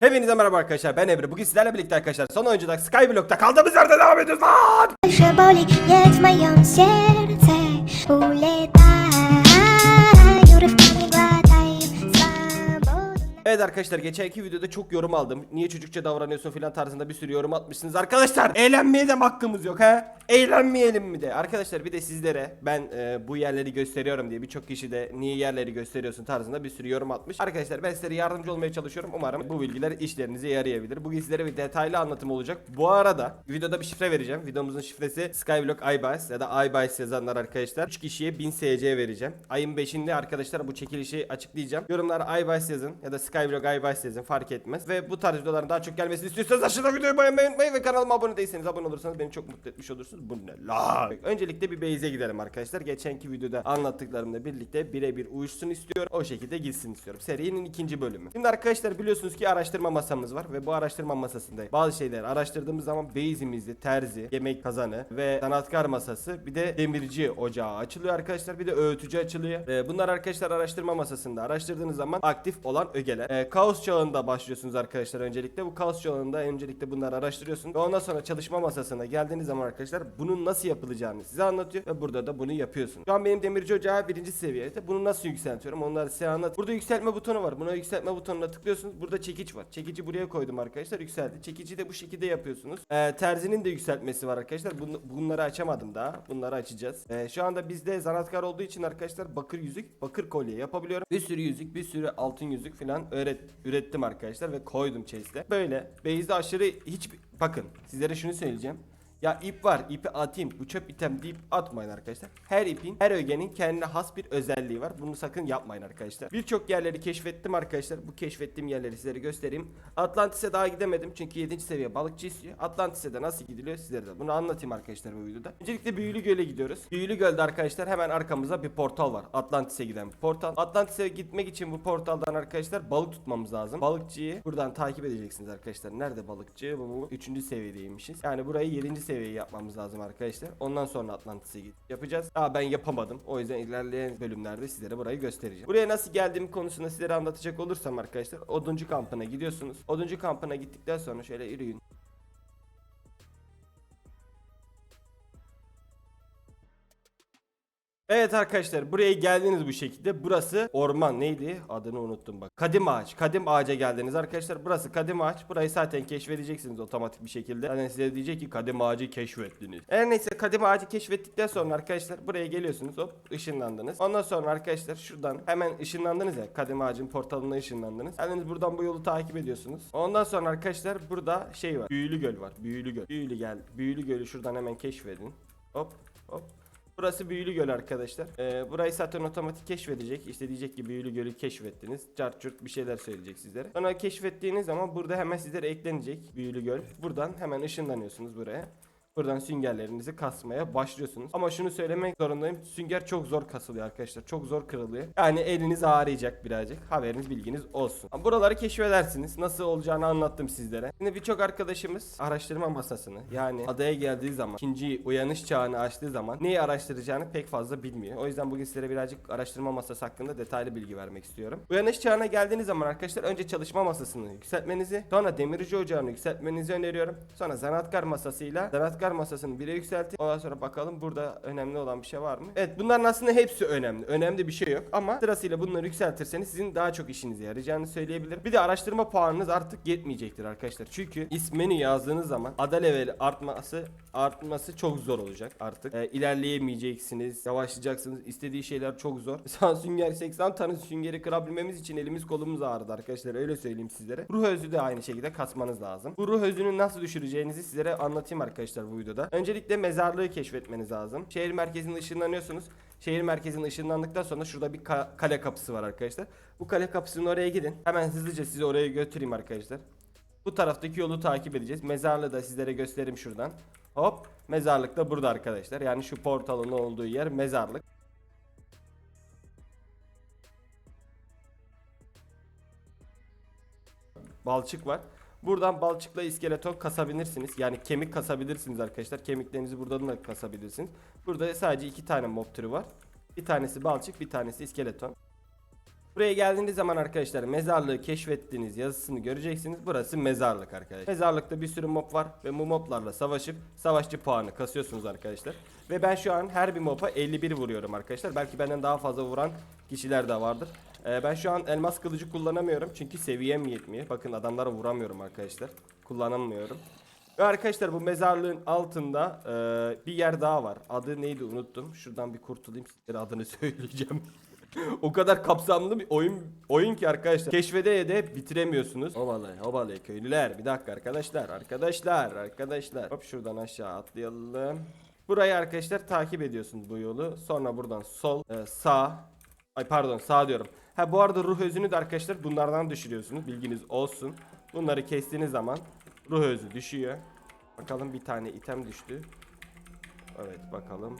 Hepinize merhaba arkadaşlar ben Emre. Bugün sizlerle birlikte arkadaşlar son oyuncuda Skyblock'ta kaldığımız yerden devam ediyoruz lan. Evet arkadaşlar geçenki videoda çok yorum aldım. Niye çocukça davranıyorsun filan tarzında bir sürü yorum atmışsınız. Arkadaşlar eğlenmeye de hakkımız yok ha? Eğlenmeyelim mi de? Arkadaşlar bir de sizlere ben e, bu yerleri gösteriyorum diye birçok kişi de niye yerleri gösteriyorsun tarzında bir sürü yorum atmış. Arkadaşlar ben sizlere yardımcı olmaya çalışıyorum. Umarım bu bilgiler işlerinize yarayabilir. Bugün sizlere bir detaylı anlatım olacak. Bu arada videoda bir şifre vereceğim. Videomuzun şifresi Skyblock iBuys ya da iBuys yazanlar arkadaşlar. 3 kişiye 1000 SC vereceğim. Ayın 5'inde arkadaşlar bu çekilişi açıklayacağım. Yorumlara iBuys yazın ya da Skyblock iBuys yazın fark etmez. Ve bu tarz videoların daha çok gelmesini istiyorsanız aşağıda videoyu beğenmeyi unutmayın ve kanalıma abone değilseniz abone olursanız beni çok mutlu etmiş olursunuz. Bu ne lan? Öncelikle bir base'e gidelim arkadaşlar. Geçenki videoda anlattıklarımla birlikte birebir uyuşsun istiyorum. O şekilde gitsin istiyorum. Serinin ikinci bölümü. Şimdi arkadaşlar biliyorsunuz ki araştırma masamız var ve bu araştırma masasında bazı şeyler araştırdığımız zaman base'imizde terzi, yemek kazanı ve sanatkar masası bir de demirci ocağı açılıyor arkadaşlar. Bir de öğütücü açılıyor. Ee, bunlar arkadaşlar araştırma masasında araştırdığınız zaman aktif olan ögeler. Ee, kaos çağında başlıyorsunuz arkadaşlar öncelikle. Bu kaos çağında öncelikle bunları araştırıyorsunuz. Ve ondan sonra çalışma masasına geldiğiniz zaman arkadaşlar bunun nasıl yapılacağını size anlatıyor ve burada da bunu yapıyorsunuz. Şu an benim demirci ocağı birinci seviyede. Bunu nasıl yükseltiyorum onları size anlat. Burada yükseltme butonu var. Buna yükseltme butonuna tıklıyorsunuz. Burada çekiç var. Çekici buraya koydum arkadaşlar. Yükseldi. Çekici de bu şekilde yapıyorsunuz. Ee, terzinin de yükseltmesi var arkadaşlar. Bunu, bunları açamadım daha. Bunları açacağız. Ee, şu anda bizde zanatkar olduğu için arkadaşlar bakır yüzük, bakır kolye yapabiliyorum. Bir sürü yüzük, bir sürü altın yüzük falan öğret, ürettim arkadaşlar ve koydum chase'e. Böyle base'de aşırı hiç bakın sizlere şunu söyleyeceğim. Ya ip var ipi atayım bu çöp item deyip atmayın arkadaşlar. Her ipin her ögenin kendine has bir özelliği var. Bunu sakın yapmayın arkadaşlar. Birçok yerleri keşfettim arkadaşlar. Bu keşfettiğim yerleri sizlere göstereyim. Atlantis'e daha gidemedim çünkü 7. seviye balıkçı istiyor. Atlantis'e de nasıl gidiliyor sizlere de bunu anlatayım arkadaşlar bu videoda. Öncelikle Büyülü Göl'e gidiyoruz. Büyülü Göl'de arkadaşlar hemen arkamızda bir portal var. Atlantis'e giden bir portal. Atlantis'e gitmek için bu portaldan arkadaşlar balık tutmamız lazım. Balıkçıyı buradan takip edeceksiniz arkadaşlar. Nerede balıkçı? Bu, bu 3. seviyedeymişiz. Yani burayı 7. seviyeyi yapmamız lazım arkadaşlar. Ondan sonra Atlantis'e git yapacağız. Aa ben yapamadım. O yüzden ilerleyen bölümlerde sizlere burayı göstereceğim. Buraya nasıl geldiğim konusunda sizlere anlatacak olursam arkadaşlar. Oduncu kampına gidiyorsunuz. Oduncu kampına gittikten sonra şöyle yürüyün. Evet arkadaşlar buraya geldiniz bu şekilde. Burası orman neydi? Adını unuttum bak. Kadim ağaç. Kadim ağaca geldiniz arkadaşlar. Burası kadim ağaç. Burayı zaten keşfedeceksiniz otomatik bir şekilde. Zaten size diyecek ki kadim ağacı keşfettiniz. Her neyse kadim ağacı keşfettikten sonra arkadaşlar buraya geliyorsunuz. Hop ışınlandınız. Ondan sonra arkadaşlar şuradan hemen ışınlandınız ya. Kadim ağacın portalına ışınlandınız. Geldiniz buradan bu yolu takip ediyorsunuz. Ondan sonra arkadaşlar burada şey var. Büyülü göl var. Büyülü göl. Büyülü gel. Büyülü gölü şuradan hemen keşfedin. Hop hop. Burası Büyülü Göl arkadaşlar. Ee, burayı zaten otomatik keşfedecek. İşte diyecek ki Büyülü Göl'ü keşfettiniz. Cart curt bir şeyler söyleyecek sizlere. Sonra keşfettiğiniz zaman burada hemen sizlere eklenecek Büyülü Göl. Buradan hemen ışınlanıyorsunuz buraya. Buradan süngerlerinizi kasmaya başlıyorsunuz. Ama şunu söylemek zorundayım. Sünger çok zor kasılıyor arkadaşlar. Çok zor kırılıyor. Yani eliniz ağrıyacak birazcık. Haberiniz bilginiz olsun. Buraları keşfedersiniz. Nasıl olacağını anlattım sizlere. Şimdi birçok arkadaşımız araştırma masasını yani adaya geldiği zaman ikinci uyanış çağını açtığı zaman neyi araştıracağını pek fazla bilmiyor. O yüzden bugün sizlere birazcık araştırma masası hakkında detaylı bilgi vermek istiyorum. Uyanış çağına geldiğiniz zaman arkadaşlar önce çalışma masasını yükseltmenizi sonra demirci ocağını yükseltmenizi öneriyorum. Sonra zanatkar masasıyla zanatkar masasını bire yükseltin. Ondan sonra bakalım burada önemli olan bir şey var mı? Evet bunların aslında hepsi önemli. Önemli bir şey yok ama sırasıyla bunları yükseltirseniz sizin daha çok işinize yarayacağını söyleyebilirim. Bir de araştırma puanınız artık yetmeyecektir arkadaşlar. Çünkü ismini yazdığınız zaman ada leveli artması artması çok zor olacak artık. Ee, ilerleyemeyeceksiniz, yavaşlayacaksınız. İstediği şeyler çok zor. Mesela sünger 80 tane süngeri kırabilmemiz için elimiz kolumuz ağrıdı arkadaşlar. Öyle söyleyeyim sizlere. Ruh özü de aynı şekilde kasmanız lazım. Bu ruh özünü nasıl düşüreceğinizi sizlere anlatayım arkadaşlar bu videoda. Öncelikle mezarlığı keşfetmeniz lazım. Şehir merkezine ışınlanıyorsunuz. Şehir merkezine ışınlandıktan sonra şurada bir ka- kale kapısı var arkadaşlar. Bu kale kapısının oraya gidin. Hemen hızlıca sizi oraya götüreyim arkadaşlar. Bu taraftaki yolu takip edeceğiz. Mezarlığı da sizlere göstereyim şuradan. Hop. Mezarlık da burada arkadaşlar. Yani şu portalın olduğu yer mezarlık. Balçık var. Buradan balçıkla iskeleton kasabilirsiniz. Yani kemik kasabilirsiniz arkadaşlar. Kemiklerinizi buradan da kasabilirsiniz. Burada sadece iki tane mob türü var. Bir tanesi balçık, bir tanesi iskeleton. Buraya geldiğiniz zaman arkadaşlar mezarlığı keşfettiğiniz yazısını göreceksiniz. Burası mezarlık arkadaşlar. Mezarlıkta bir sürü mob var ve bu moblarla savaşıp savaşçı puanı kasıyorsunuz arkadaşlar. Ve ben şu an her bir moba 51 vuruyorum arkadaşlar. Belki benden daha fazla vuran kişiler de vardır. Ee, ben şu an elmas kılıcı kullanamıyorum çünkü seviyem yetmiyor. Bakın adamlara vuramıyorum arkadaşlar. Kullanamıyorum. Ve arkadaşlar bu mezarlığın altında e, bir yer daha var. Adı neydi unuttum. Şuradan bir kurtulayım sizlere adını söyleyeceğim. o kadar kapsamlı bir oyun oyun ki arkadaşlar. Keşfede de bitiremiyorsunuz. Ovalı ovalı köylüler. Bir dakika arkadaşlar. Arkadaşlar arkadaşlar. Hop şuradan aşağı atlayalım. Burayı arkadaşlar takip ediyorsunuz bu yolu. Sonra buradan sol, e, sağ. Ay pardon sağ diyorum. Ha bu arada ruh özünü de arkadaşlar bunlardan düşürüyorsunuz. Bilginiz olsun. Bunları kestiğiniz zaman ruh özü düşüyor. Bakalım bir tane item düştü. Evet bakalım.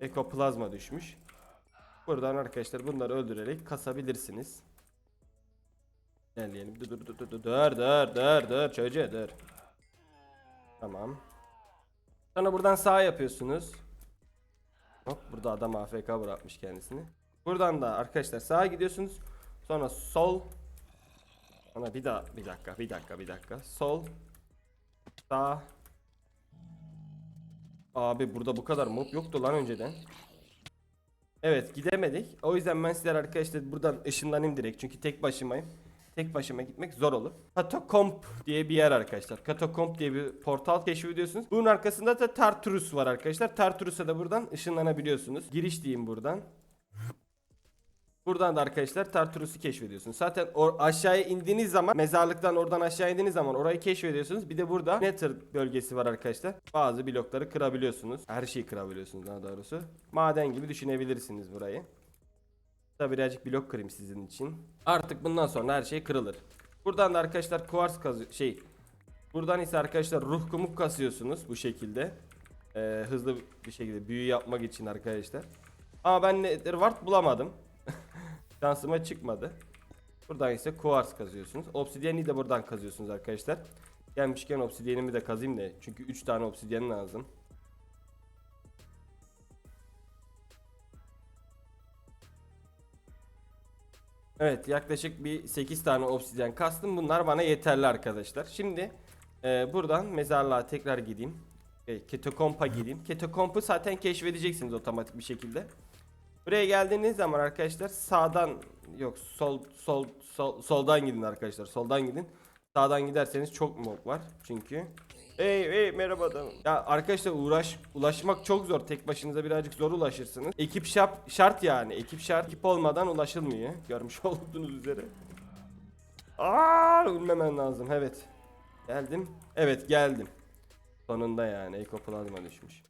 Ekoplazma düşmüş. Buradan arkadaşlar bunları öldürerek kasabilirsiniz. Ilerleyelim. Dur dur dur dur dur dur dur dur çocuğa dur. Tamam. Sonra buradan sağ yapıyorsunuz. Hop burada adam AFK bırakmış kendisini. Buradan da arkadaşlar sağa gidiyorsunuz. Sonra sol. Sonra bir daha bir dakika bir dakika bir dakika. Sol. Sağ. Abi burada bu kadar mob yoktu lan önceden. Evet gidemedik. O yüzden ben sizler arkadaşlar buradan ışınlanayım direkt. Çünkü tek başımayım. Tek başıma gitmek zor olur. Katakomp diye bir yer arkadaşlar. Katakomp diye bir portal keşfediyorsunuz. Bunun arkasında da Tartarus var arkadaşlar. Tartarus'a da buradan ışınlanabiliyorsunuz. Giriş diyeyim buradan. Buradan da arkadaşlar Tartarus'u keşfediyorsunuz. Zaten o aşağıya indiğiniz zaman mezarlıktan oradan aşağı indiğiniz zaman orayı keşfediyorsunuz. Bir de burada Nether bölgesi var arkadaşlar. Bazı blokları kırabiliyorsunuz. Her şeyi kırabiliyorsunuz daha doğrusu. Maden gibi düşünebilirsiniz burayı. Da birazcık blok kırayım sizin için. Artık bundan sonra her şey kırılır. Buradan da arkadaşlar kuvars kazı şey. Buradan ise arkadaşlar ruh kumuk kasıyorsunuz bu şekilde. Ee, hızlı bir şekilde büyü yapmak için arkadaşlar. Ama ben Nether Wart bulamadım. Şansıma çıkmadı. Buradan ise kuvars kazıyorsunuz. Obsidiyeni de buradan kazıyorsunuz arkadaşlar. Gelmişken obsidiyenimi de kazayım da. Çünkü 3 tane obsidyen lazım. Evet yaklaşık bir 8 tane obsidyen kastım. Bunlar bana yeterli arkadaşlar. Şimdi e, buradan mezarlığa tekrar gideyim. E, Ketokomp'a gideyim. Ketokomp'u zaten keşfedeceksiniz otomatik bir şekilde. Buraya geldiğiniz zaman arkadaşlar sağdan yok sol sol sol soldan gidin arkadaşlar. Soldan gidin. Sağdan giderseniz çok mob var çünkü. Hey hey merhaba adam. Ya arkadaşlar uğraş ulaşmak çok zor. Tek başınıza birazcık zor ulaşırsınız. Ekip şart, şart yani. Ekip şart. Ekip olmadan ulaşılmıyor. Görmüş olduğunuz üzere. Aa, ölmemen lazım. Evet. Geldim. Evet geldim. Sonunda yani ekoplazma düşmüş.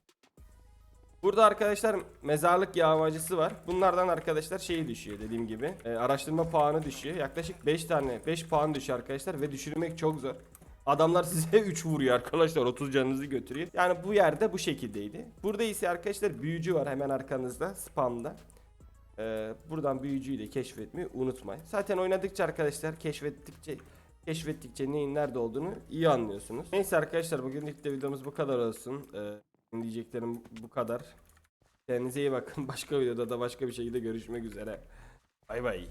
Burada arkadaşlar mezarlık yağmacısı var. Bunlardan arkadaşlar şey düşüyor dediğim gibi. E, araştırma puanı düşüyor. Yaklaşık 5 tane 5 puan düşüyor arkadaşlar ve düşürmek çok zor. Adamlar size 3 vuruyor arkadaşlar 30 canınızı götürüyor. Yani bu yerde bu şekildeydi. Burada ise arkadaşlar büyücü var hemen arkanızda spamda. Ee, buradan büyücüyü de keşfetmeyi unutmayın. Zaten oynadıkça arkadaşlar keşfettikçe keşfettikçe neyin nerede olduğunu iyi anlıyorsunuz. Neyse arkadaşlar bugünlük de videomuz bu kadar olsun. Ee, diyeceklerim bu kadar. Kendinize iyi bakın. Başka videoda da başka bir şekilde görüşmek üzere. Bay bay.